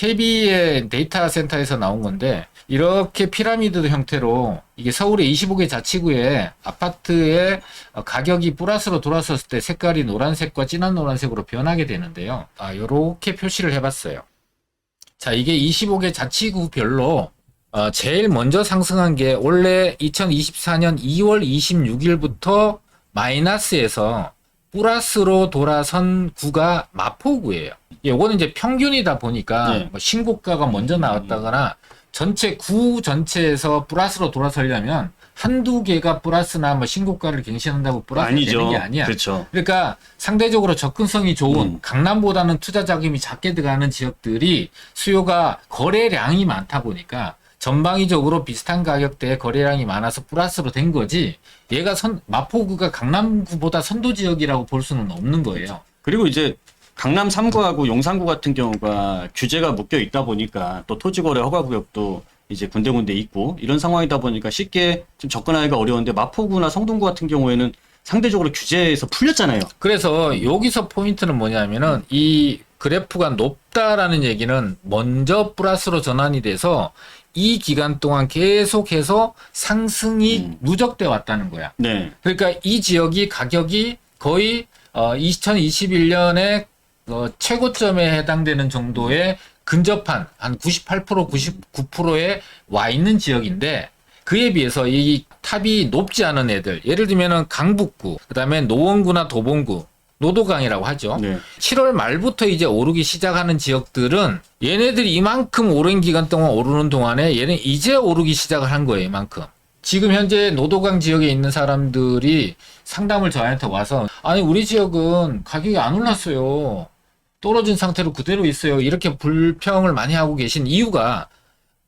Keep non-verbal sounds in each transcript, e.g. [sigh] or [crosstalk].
KB의 데이터 센터에서 나온 건데 이렇게 피라미드 형태로 이게 서울의 25개 자치구의 아파트의 어, 가격이 플러스로 돌아섰을 때 색깔이 노란색과 진한 노란색으로 변하게 되는데요. 아, 요렇게 표시를 해봤어요. 자, 이게 25개 자치구별로 어, 제일 먼저 상승한 게 원래 2024년 2월 26일부터 마이너스에서 플러스로 돌아선 구가 마포구예요. 요거는 이제 평균이다 보니까 네. 뭐 신고가가 먼저 나왔다거나 전체 구 전체에서 플러스로 돌아서려면 한두 개가 플러스나 뭐 신고가를 갱신한다고 플러스 되는. 게 아니야. 그렇죠. 그러니까 상대적으로 접근성이 좋은 음. 강남보다는 투자 자금이 작게 들어가는 지역들이 수요가 거래량이 많다 보니까 전방위적으로 비슷한 가격대에 거래량이 많아서 플러스로 된 거지 얘가 선 마포구가 강남구보다 선도 지역이라고 볼 수는 없는 거예요. 그리고 이제 강남 3구하고 용산구 같은 경우가 규제가 묶여 있다 보니까 또 토지거래 허가 구역도 이제 군데군데 있고 이런 상황이다 보니까 쉽게 좀 접근하기가 어려운데 마포구나 성동구 같은 경우에는 상대적으로 규제에서 풀렸잖아요. 그래서 여기서 포인트는 뭐냐면은 이 그래프가 높다라는 얘기는 먼저 플러스로 전환이 돼서 이 기간 동안 계속해서 상승이 음. 누적돼 왔다는 거야. 네. 그러니까 이 지역이 가격이 거의 어 2021년에 어 최고점에 해당되는 정도의 근접한 한 98% 99%에 와 있는 지역인데 그에 비해서 이 탑이 높지 않은 애들 예를 들면은 강북구 그다음에 노원구나 도봉구 노도강이라고 하죠. 네. 7월 말부터 이제 오르기 시작하는 지역들은 얘네들이 이만큼 오랜 기간 동안 오르는 동안에 얘는 이제 오르기 시작을 한 거예요, 이만큼. 지금 현재 노도강 지역에 있는 사람들이 상담을 저한테 와서 아니 우리 지역은 가격이 안 올랐어요. 떨어진 상태로 그대로 있어요. 이렇게 불평을 많이 하고 계신 이유가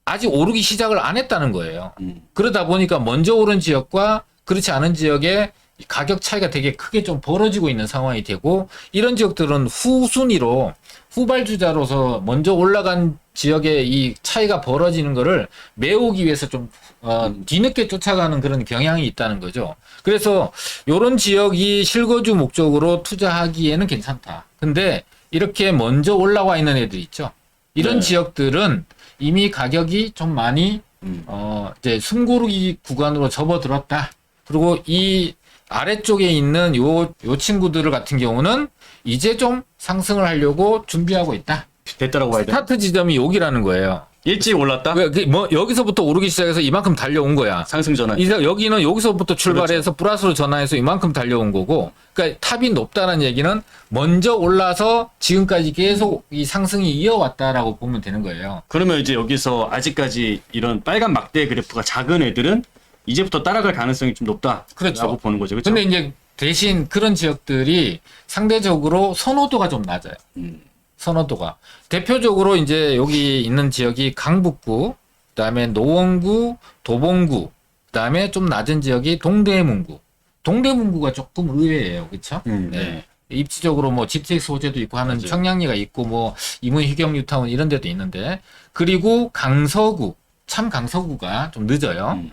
아직 오르기 시작을 안 했다는 거예요. 음. 그러다 보니까 먼저 오른 지역과 그렇지 않은 지역의 이 가격 차이가 되게 크게 좀 벌어지고 있는 상황이 되고 이런 지역들은 후순위로 후발주자로서 먼저 올라간 지역의 이 차이가 벌어지는 거를 메우기 위해서 좀 어, 뒤늦게 쫓아가는 그런 경향이 있다는 거죠. 그래서 요런 지역이 실거주 목적으로 투자하기에는 괜찮다. 근데 이렇게 먼저 올라와 있는 애들 있죠. 이런 네. 지역들은 이미 가격이 좀 많이 음. 어, 이제 숨고르기 구간으로 접어들었다. 그리고 이 아래쪽에 있는 요, 요 친구들 같은 경우는 이제 좀 상승을 하려고 준비하고 있다. 됐다라고 봐야 돼. 스타트 지점이 여기라는 거예요. 일찍 올랐다. 그, 그 뭐, 여기서부터 오르기 시작해서 이만큼 달려온 거야. 상승 전환. 이제 여기는 여기서부터 출발해서 플러스로 전환해서 이만큼 달려온 거고, 그러니까 탑이 높다는 얘기는 먼저 올라서 지금까지 계속 이 상승이 이어왔다라고 보면 되는 거예요. 그러면 이제 여기서 아직까지 이런 빨간 막대 그래프가 작은 애들은 이제부터 따라갈 가능성이 좀 높다. 그렇죠. 라고 보는 거죠. 그렇죠? 근데 이제 대신 그런 지역들이 상대적으로 선호도가 좀 낮아요. 음. 선호도가. 대표적으로 이제 여기 있는 지역이 강북구, 그다음에 노원구, 도봉구, 그다음에 좀 낮은 지역이 동대문구. 동대문구가 조금 의외예요. 그렇죠? 음, 네. 입지적으로 뭐 GTX 소재도 있고 하는 맞아요. 청량리가 있고 뭐 이문 희경 뉴타운 이런 데도 있는데 그리고 강서구 참 강서구가 좀 늦어요. 음.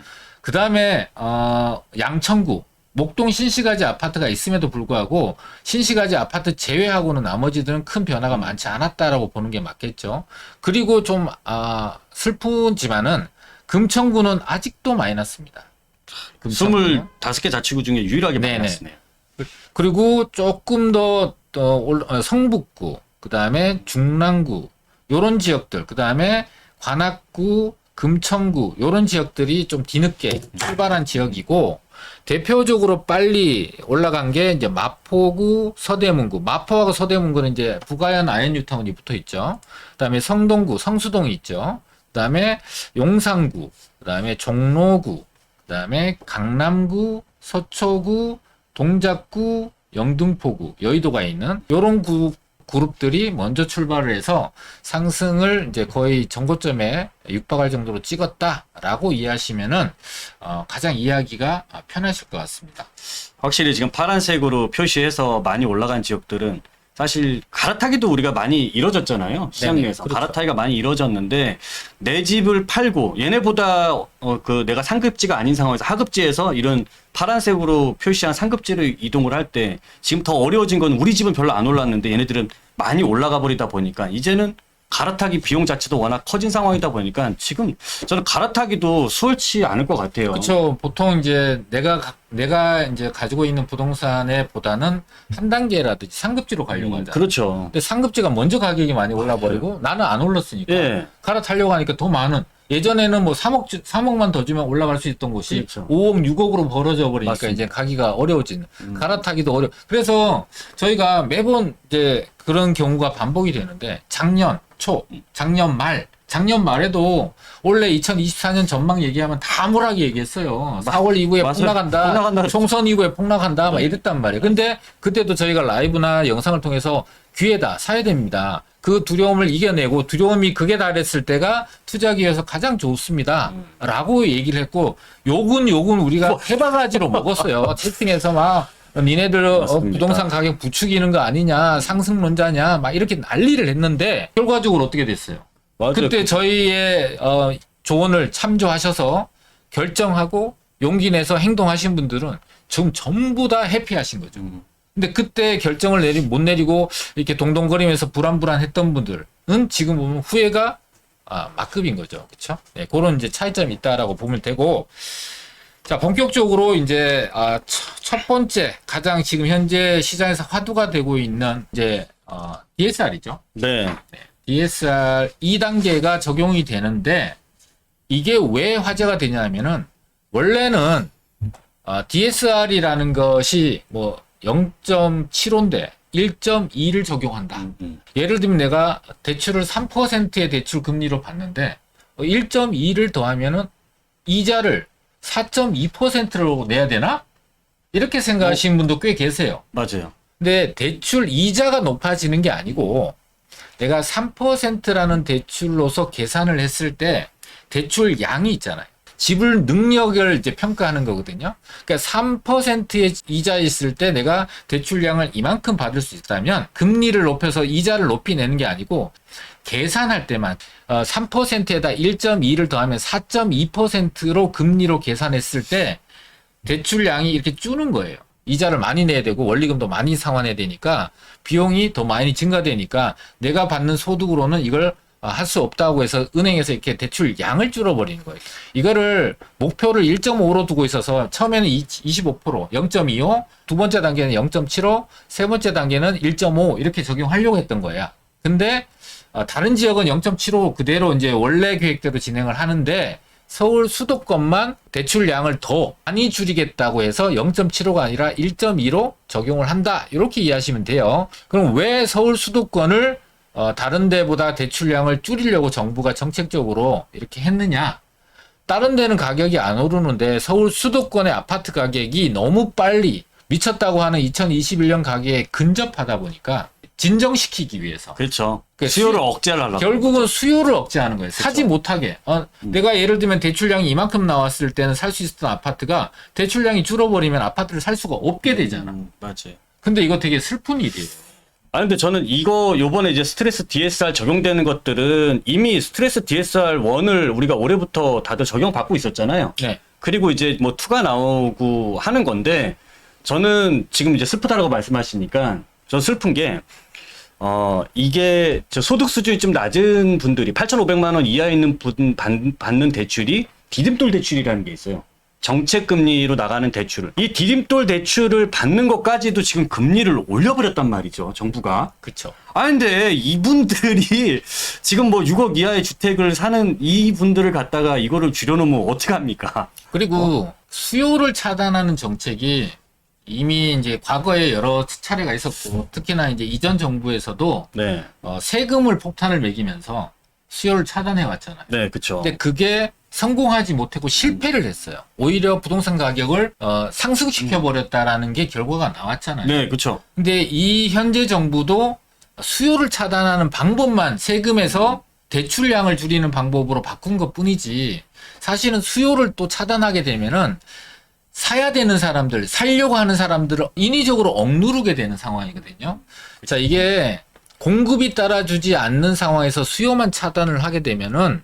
그 다음에 어 양천구 목동 신시가지 아파트가 있음에도 불구하고 신시가지 아파트 제외하고는 나머지들은 큰 변화가 많지 않았다라고 보는 게 맞겠죠. 그리고 좀 아, 슬프지만은 금천구는 아직도 마이너스입니다. 금천구는. 25개 자치구 중에 유일하게 네네. 많았네요. 그리고 조금 더, 더 올- 어, 성북구, 그 다음에 중랑구, 요런 지역들, 그 다음에 관악구, 금천구, 요런 지역들이 좀 뒤늦게 출발한 지역이고, 대표적으로 빨리 올라간 게 이제 마포구, 서대문구. 마포하고 서대문구는 이제 부가현 아현뉴타운이 붙어 있죠. 그 다음에 성동구, 성수동이 있죠. 그 다음에 용산구, 그 다음에 종로구, 그 다음에 강남구, 서초구, 동작구, 영등포구, 여의도가 있는 요런 구, 그룹들이 먼저 출발을 해서 상승을 이제 거의 정고점에 육박할 정도로 찍었다라고 이해하시면은 어, 가장 이해하기가 편하실 것 같습니다. 확실히 지금 파란색으로 표시해서 많이 올라간 지역들은 사실 갈아타기도 우리가 많이 이뤄졌잖아요. 시장 네네, 내에서 그렇죠. 갈아타기가 많이 이뤄졌는데 내 집을 팔고 얘네보다 어, 그 내가 상급지가 아닌 상황에서 하급지에서 이런 파란색으로 표시한 상급지로 이동을 할 때 지금 더 어려워진 건 우리 집은 별로 안 올랐는데 얘네들은 많이 올라가 버리다 보니까 이제는 갈아타기 비용 자체도 워낙 커진 상황이다 보니까 지금 저는 갈아타기도 수월치 않을 것 같아요. 그렇죠. 보통 이제 내가 가- 내가 이제 가지고 있는 부동산에 보다는 한 단계라든지 상급지로 가려고 음, 하잖아요. 그렇죠. 근데 상급지가 먼저 가격이 많이 올라 버리고 나는 안 올랐으니까 예. 갈아타려고 하니까 더 많은 예전에는 뭐 3억 3억만 더 주면 올라갈 수 있던 곳이 그렇죠. 5억 6억으로 벌어져 버리니까 맞습니다. 음. 이제 가기가 어려워지는 갈아타기도 어려. 그래서 저희가 매번 이제 그런 경우가 반복이 되는데 작년 초, 작년 말, 작년 말에도 원래 2024년 전망 얘기하면 다 암울하게 얘기했어요. 4월 이후에 맞아요. 폭락한다. 폭락한다. 총선 이후에 폭락한다. 막 이랬단 말이에요. 근데 그때도 저희가 라이브나 영상을 통해서 기회다. 사야 됩니다. 그 두려움을 이겨내고 두려움이 극에 달했을 때가 투자 기회에서 가장 좋습니다. 라고 얘기를 했고 욕은 욕은 우리가 해바가지로 먹었어요. 채팅에서 막 니네들 어. 부동산 가격 부추기는 거 아니냐 상승론자냐 막 이렇게 난리를 했는데 결과적으로 어떻게 됐어요? 맞아요. 그때 저희의 어, 조언을 참조하셔서 결정하고 용기 내서 행동하신 분들은 지금 전부 다 해피하신 거죠. 음. 근데 그때 결정을 내리 못 내리고 이렇게 동동거리면서 불안불안했던 분들은 지금 보면 후회가 아, 막급인 거죠. 그렇죠? 네, 그런 이제 차이점이 있다라고 보면 되고 자, 본격적으로 이제 아, 첫, 첫 번째 가장 지금 현재 시장에서 화두가 되고 있는 이제 어, DSR이죠. 네. DSR 2단계가 적용이 되는데 이게 왜 화제가 되냐면은 원래는 아, DSR이라는 것이 뭐 0.75인데 1.2를 적용한다. 음, 음. 예를 들면 내가 대출을 3%의 대출 금리로 받는데 1.2를 더하면은 이자를 4.2%로 내야 되나? 이렇게 생각하시는 분도 꽤 계세요. 맞아요. 근데 대출 이자가 높아지는 게 아니고 내가 3%라는 대출로서 계산을 했을 때 대출 양이 있잖아요. 지불 능력을 이제 평가하는 거거든요. 그러니까 3%의 이자 있을 때 내가 대출량을 이만큼 받을 수 있다면 금리를 높여서 이자를 높이 내는 게 아니고 계산할 때만 어, 3%에다 1.2를 더하면 4.2%로 금리로 계산했을 때 대출량이 이렇게 줄는 거예요. 이자를 많이 내야 되고 원리금도 많이 상환해야 되니까 비용이 더 많이 증가되니까 내가 받는 소득으로는 이걸 아, 할수 없다고 해서 은행에서 이렇게 대출 양을 줄여버리는 거예요. 이거를 목표를 1.5로 두고 있어서 처음에는 25%, 0.25, 두 번째 단계는 0.75, 세 번째 단계는 1.5 이렇게 적용하려고 했던 거야. 근데 아, 다른 지역은 0.75 그대로 이제 원래 계획대로 진행을 하는데 서울 수도권만 대출량을 더 많이 줄이겠다고 해서 0.75가 아니라 1.2로 적용을 한다. 이렇게 이해하시면 돼요. 그럼 왜 서울 수도권을 어, 다른 데보다 대출량을 줄이려고 정부가 정책적으로 이렇게 했느냐? 다른 데는 가격이 안 오르는데 서울 수도권의 아파트 가격이 너무 빨리 미쳤다고 하는 2021년 가격에 근접하다 보니까 진정시키기 위해서 그렇죠. 그 수요를 억제를 하려고. 결국은 수요를 억제하는 거예요. 사지 못하게. 어, 내가 예를 들면 대출량이 이만큼 나왔을 때는 살 수 있었던 아파트가 대출량이 줄어버리면 아파트를 살 수가 없게 되잖아. 음, 맞아요. 근데 이거 되게 슬픈 일이에요. 아 근데 저는 이거 요번에 이제 스트레스 DSR 적용되는 것들은 이미 스트레스 DSR 1을 우리가 올해부터 다들 적용받고 있었잖아요. 네. 그리고 이제 뭐 2가 나오고 하는 건데 저는 지금 이제 슬프다라고 말씀하시니까 저 슬픈 게 어, 이게 저 소득 수준이 좀 낮은 분들이 8,500만 원 이하에 있는 분 받, 받는 대출이 디딤돌 대출이라는 게 있어요. 정책 금리로 나가는 대출을. 이 디딤돌 대출을 받는 것까지도 지금 금리를 올려버렸단 말이죠. 정부가. 그쵸. 아, 근데 이분들이 지금 뭐 6억 이하의 주택을 사는 이분들을 갖다가 이거를 줄여놓으면 어떡합니까? 그리고 수요를 차단하는 정책이 이미 이제 과거에 여러 차례가 있었고 특히나 이제 이전 정부에서도 네. 어, 세금을 폭탄을 매기면서 수요를 차단해 왔잖아요. 네, 그쵸. 근데 그게 성공하지 못했고 실패를 했어요. 오히려 부동산 가격을 어, 상승시켜 버렸다라는 게 결과가 나왔잖아요. 네, 그쵸. 근데 이 현재 정부도 수요를 차단하는 방법만 세금에서 대출량을 줄이는 방법으로 바꾼 것 뿐이지 사실은 수요를 또 차단하게 되면은 사야 되는 사람들, 살려고 하는 사람들을 인위적으로 억누르게 되는 상황이거든요. 자, 이게 공급이 따라주지 않는 상황에서 수요만 차단을 하게 되면은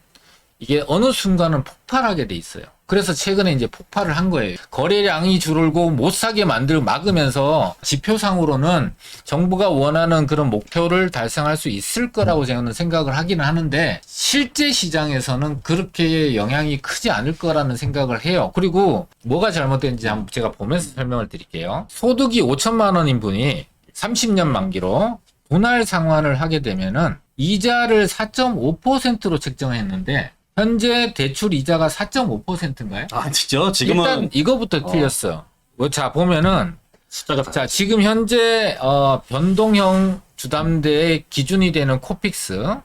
이게 어느 순간은 폭발하게 돼 있어요. 그래서 최근에 이제 폭발을 한 거예요. 거래량이 줄고 못 사게 만들 막으면서 지표상으로는 정부가 원하는 그런 목표를 달성할 수 있을 거라고 저는 생각을 하기는 하는데 실제 시장에서는 그렇게 영향이 크지 않을 거라는 생각을 해요. 그리고 뭐가 잘못된지 한번 제가 보면서 설명을 드릴게요. 소득이 5천만 원인 분이 30년 만기로 분할 상환을 하게 되면은 이자를 4.5%로 책정했는데 현재 대출 이자가 4.5%인가요? 아, 진짜 지금은 일단 이거부터 어. 틀렸어. 뭐, 자 보면은 숫자가 다 자 지금 현재 어, 변동형 주담대의 기준이 되는 코픽스,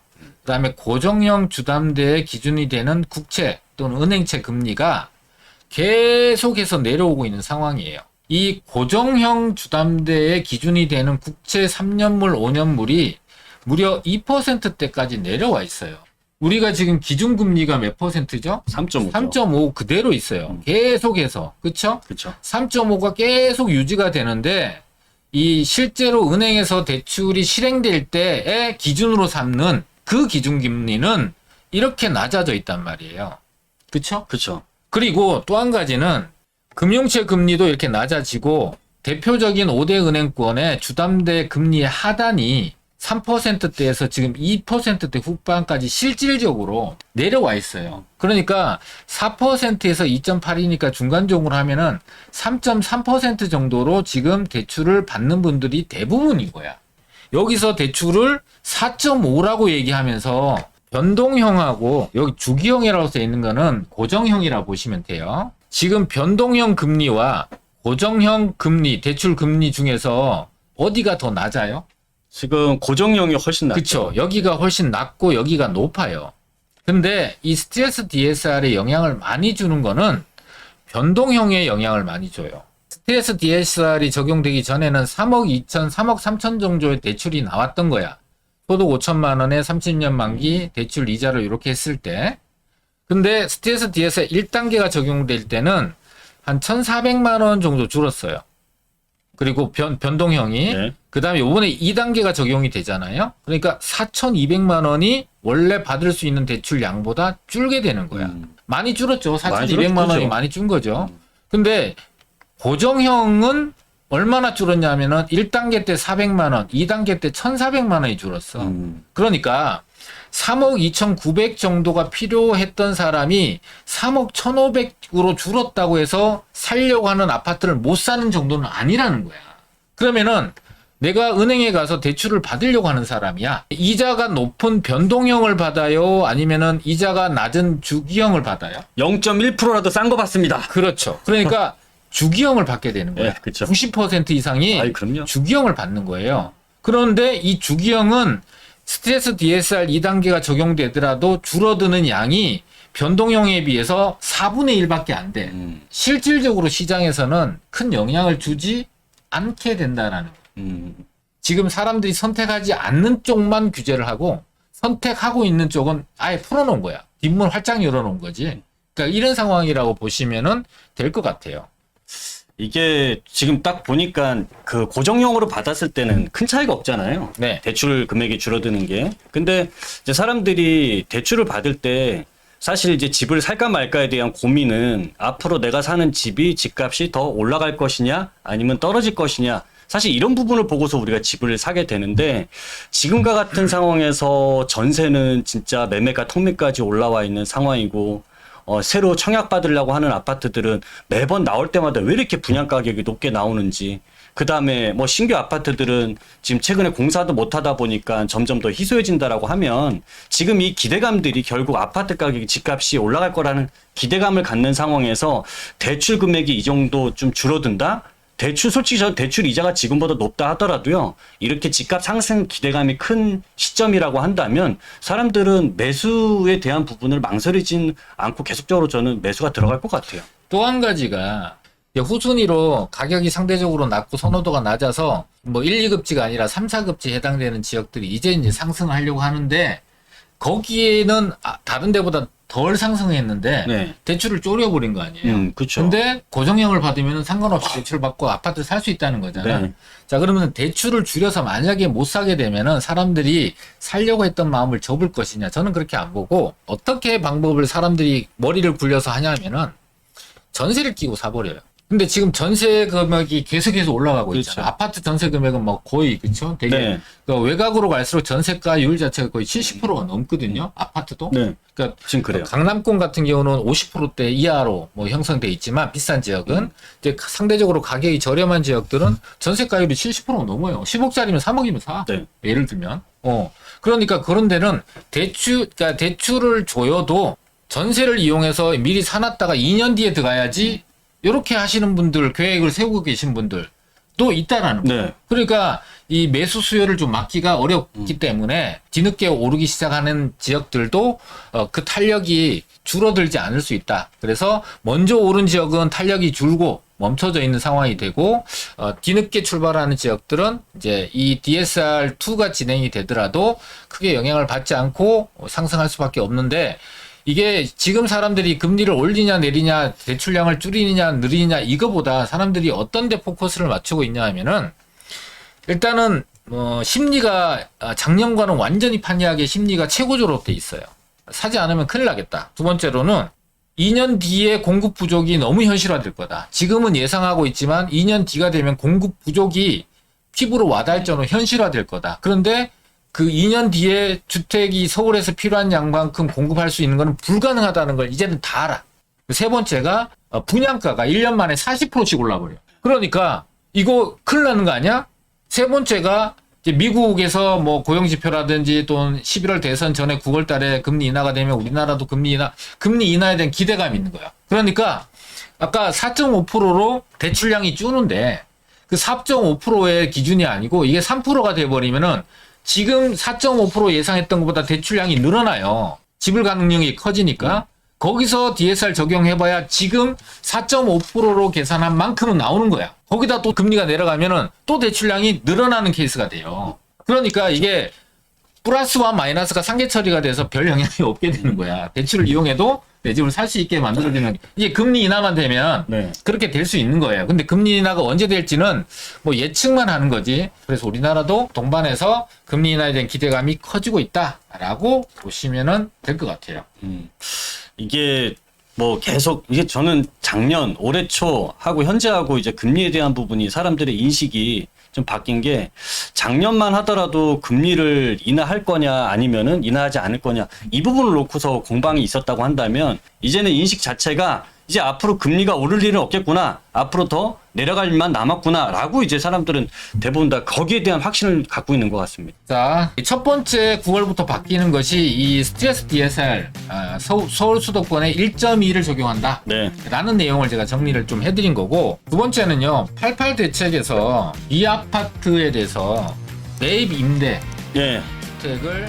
그다음에 고정형 주담대의 기준이 되는 국채 또는 은행채 금리가 계속해서 내려오고 있는 상황이에요. 이 고정형 주담대의 기준이 되는 국채 3년물, 5년물이 무려 2%대까지 내려와 있어요. 우리가 지금 기준 금리가 몇 퍼센트죠? 3.5. 3.5 그대로 있어요. 음. 계속해서. 그쵸? 그렇죠. 3.5가 계속 유지가 되는데 이 실제로 은행에서 대출이 실행될 때의 기준으로 삼는 그 기준 금리는 이렇게 낮아져 있단 말이에요. 그쵸? 그렇죠. 그리고 또 한 가지는 금융채 금리도 이렇게 낮아지고 대표적인 5대 은행권의 주담대 금리의 하단이 3%대에서 지금 2%대 후반까지 실질적으로 내려와 있어요. 그러니까 4%에서 2.8이니까 중간적으로 하면은 3.3% 정도로 지금 대출을 받는 분들이 대부분인 거야. 여기서 대출을 4.5라고 얘기하면서 변동형하고 여기 주기형이라고 써 있는 거는 고정형이라고 보시면 돼요. 지금 변동형 금리와 고정형 금리, 대출 금리 중에서 어디가 더 낮아요? 지금 고정형이 훨씬 낫죠. 그쵸. 여기가 훨씬 낮고 여기가 높아요. 근데 이 스트레스 DSR에 영향을 많이 주는 거는 변동형에 영향을 많이 줘요. 스트레스 DSR이 적용되기 전에는 3억 2천, 3억 3천 정도의 대출이 나왔던 거야. 소득 5천만 원에 30년 만기 대출 이자를 이렇게 했을 때. 근데 스트레스 DSR 1단계가 적용될 때는 한 1,400만 원 정도 줄었어요. 그리고 변, 변동형이 네. 그 다음에 요번에 2단계가 적용이 되잖아요. 그러니까 4,200만 원이 원래 받을 수 있는 대출 양보다 줄게 되는 거야. 음. 많이 줄었죠. 많이 4,200만 원이. 많이 준 거죠. 근데 고정형은 얼마나 줄었냐면은 1단계 때 400만 원, 2단계 때 1,400만 원이 줄었어. 음. 그러니까 3억 2,900 정도가 필요했던 사람이 3억 1,500으로 줄었다고 해서 살려고 하는 아파트를 못 사는 정도는 아니라는 거야. 그러면은 내가 은행에 가서 대출을 받으려고 하는 사람이야. 이자가 높은 변동형을 받아요? 아니면은 이자가 낮은 주기형을 받아요? 0.1%라도 싼 거 받습니다. 그렇죠. 그러니까 [laughs] 주기형을 받게 되는 거야. 네, 그렇죠. 90% 이상이 아이, 그럼요. 주기형을 받는 거예요. 그런데 이 주기형은 스트레스 DSR 2단계가 적용되더라도 줄어드는 양이 변동형에 비해서 4분의 1밖에 안 돼. 음. 실질적으로 시장에서는 큰 영향을 주지 않게 된다라는 거예요. 음. 지금 사람들이 선택하지 않는 쪽만 규제를 하고 선택하고 있는 쪽은 아예 풀어놓은 거야. 뒷문 활짝 열어놓은 거지. 그러니까 이런 상황이라고 보시면은 될 것 같아요. 이게 지금 딱 보니까 그 고정형으로 받았을 때는 큰 차이가 없잖아요. 네. 대출 금액이 줄어드는 게. 근데 이제 사람들이 대출을 받을 때 사실 이제 집을 살까 말까에 대한 고민은 앞으로 내가 사는 집이 집값이 더 올라갈 것이냐 아니면 떨어질 것이냐 사실 이런 부분을 보고서 우리가 집을 사게 되는데 지금과 같은 상황에서 전세는 진짜 매매가 통매까지 올라와 있는 상황이고 어, 새로 청약받으려고 하는 아파트들은 매번 나올 때마다 왜 이렇게 분양 가격이 높게 나오는지 그 다음에 뭐 신규 아파트들은 지금 최근에 공사도 못 하다 보니까 점점 더 희소해진다라고 하면 지금 이 기대감들이 결국 아파트 가격이 집값이 올라갈 거라는 기대감을 갖는 상황에서 대출 금액이 이 정도 좀 줄어든다? 대출 솔직히 저 대출 이자가 지금보다 높다 하더라도요. 이렇게 집값 상승 기대감이 큰 시점이라고 한다면 사람들은 매수에 대한 부분을 망설이진 않고 계속적으로 저는 매수가 들어갈 것 같아요. 또 한 가지가 후순위로 가격이 상대적으로 낮고 선호도가 낮아서 뭐 1, 2급지가 아니라 3, 4급지에 해당되는 지역들이 이제 이제 상승하려고 하는데 거기에는 아, 다른 데보다 덜 상승했는데 네. 대출을 쪼려버린 거 아니에요. 음, 그렇죠. 근데 고정형을 받으면 상관없이 대출 받고 아파트 살 수 있다는 거잖아요. 네. 자, 그러면 대출을 줄여서 만약에 못 사게 되면은 사람들이 살려고 했던 마음을 접을 것이냐. 저는 그렇게 안 보고 어떻게 방법을 사람들이 머리를 굴려서 하냐면은 전세를 끼고 사버려요. 근데 지금 전세 금액이 계속해서 올라가고 그렇죠. 있잖아요. 아파트 전세 금액은 뭐 거의 그렇죠. 되게 네. 그 외곽으로 갈수록 전세가율 자체가 거의 70%가 넘거든요. 아파트도. 네. 그러니까 지금 그래요. 강남권 같은 경우는 50%대 이하로 뭐 형성돼 있지만 비싼 지역은 이제 상대적으로 가격이 저렴한 지역들은 전세가율이 70%가 넘어요. 10억짜리면 3억이면 사. 네. 예를 들면. 어. 그러니까 그런 데는 대출, 그러니까 대출을 줘여도 전세를 이용해서 미리 사놨다가 2년 뒤에 들어가야지 이렇게 하시는 분들, 계획을 세우고 계신 분들도 있다라는 거예요. 네. 그러니까 이 매수 수요를 좀 막기가 어렵기 때문에 뒤늦게 오르기 시작하는 지역들도 어, 그 탄력이 줄어들지 않을 수 있다. 그래서 먼저 오른 지역은 탄력이 줄고 멈춰져 있는 상황이 되고 어, 뒤늦게 출발하는 지역들은 이제 이 DSR2가 진행이 되더라도 크게 영향을 받지 않고 상승할 수밖에 없는데 이게 지금 사람들이 금리를 올리냐 내리냐 대출량을 줄이느냐 늘리느냐 이거보다 사람들이 어떤 데 포커스를 맞추고 있냐 하면은 일단은 뭐 심리가 아, 작년과는 완전히 판이하게 심리가 최고조로 돼 있어요. 사지 않으면 큰일 나겠다. 두 번째로는 2년 뒤에 공급 부족이 너무 현실화될 거다. 지금은 예상하고 있지만 2년 뒤가 되면 공급 부족이 피부로 와닿을 정도로 현실화될 거다. 그런데 그 2년 뒤에 주택이 서울에서 필요한 양만큼 공급할 수 있는 것은 불가능하다는 걸 이제는 다 알아. 세 번째가 어, 분양가가 1년 만에 40%씩 올라버려. 그러니까 이거 큰일 나는 거 아니야? 세 번째가 미국에서 뭐 고용지표라든지 또는 11월 대선 전에 9월 달에 금리 인하가 되면 우리나라도 금리 인하, 금리 인하에 대한 기대감이 있는 거야. 그러니까 아까 4.5%로 대출량이 주는데 그 4.5%의 기준이 아니고 이게 3%가 돼버리면은 지금 4.5% 예상했던 것보다 대출량이 늘어나요. 지불 가능력이 커지니까 거기서 DSR 적용해봐야 지금 4.5%로 계산한 만큼은 나오는 거야. 거기다 또 금리가 내려가면은 또 대출량이 늘어나는 케이스가 돼요. 그러니까 이게 플러스와 마이너스가 상계 처리가 돼서 별 영향이 [laughs] 없게 되는 거야. 대출을 이용해도 내 집을 살 수 있게 만들어지는 이게 금리 인하만 되면 네. 그렇게 될 수 있는 거예요. 근데 금리 인하가 언제 될지는 뭐 예측만 하는 거지. 그래서 우리나라도 동반해서 금리 인하에 대한 기대감이 커지고 있다라고 보시면은 될 것 같아요. 음. 이게 뭐 계속 이게 저는 작년 올해 초 하고 현재하고 이제 금리에 대한 부분이 사람들의 인식이 좀 바뀐 게 작년만 하더라도 금리를 인하할 거냐 아니면은 인하하지 않을 거냐 이 부분을 놓고서 공방이 있었다고 한다면 이제는 인식 자체가 이제 앞으로 금리가 오를 일은 없겠구나 앞으로 더 내려갈 일만 남았구나 라고 이제 사람들은 대부분 다 거기에 대한 확신을 갖고 있는 것 같습니다. 자, 이첫 번째 9월부터 바뀌는 것이 이 스트레스 DSR 아, 서, 서울 수도권에 1.2를 적용한다. 네, 라는 내용을 제가 정리를 좀 해드린 거고 두 번째는요 88 대책에서 이 아파트에 대해서 매입 임대 예, 주택을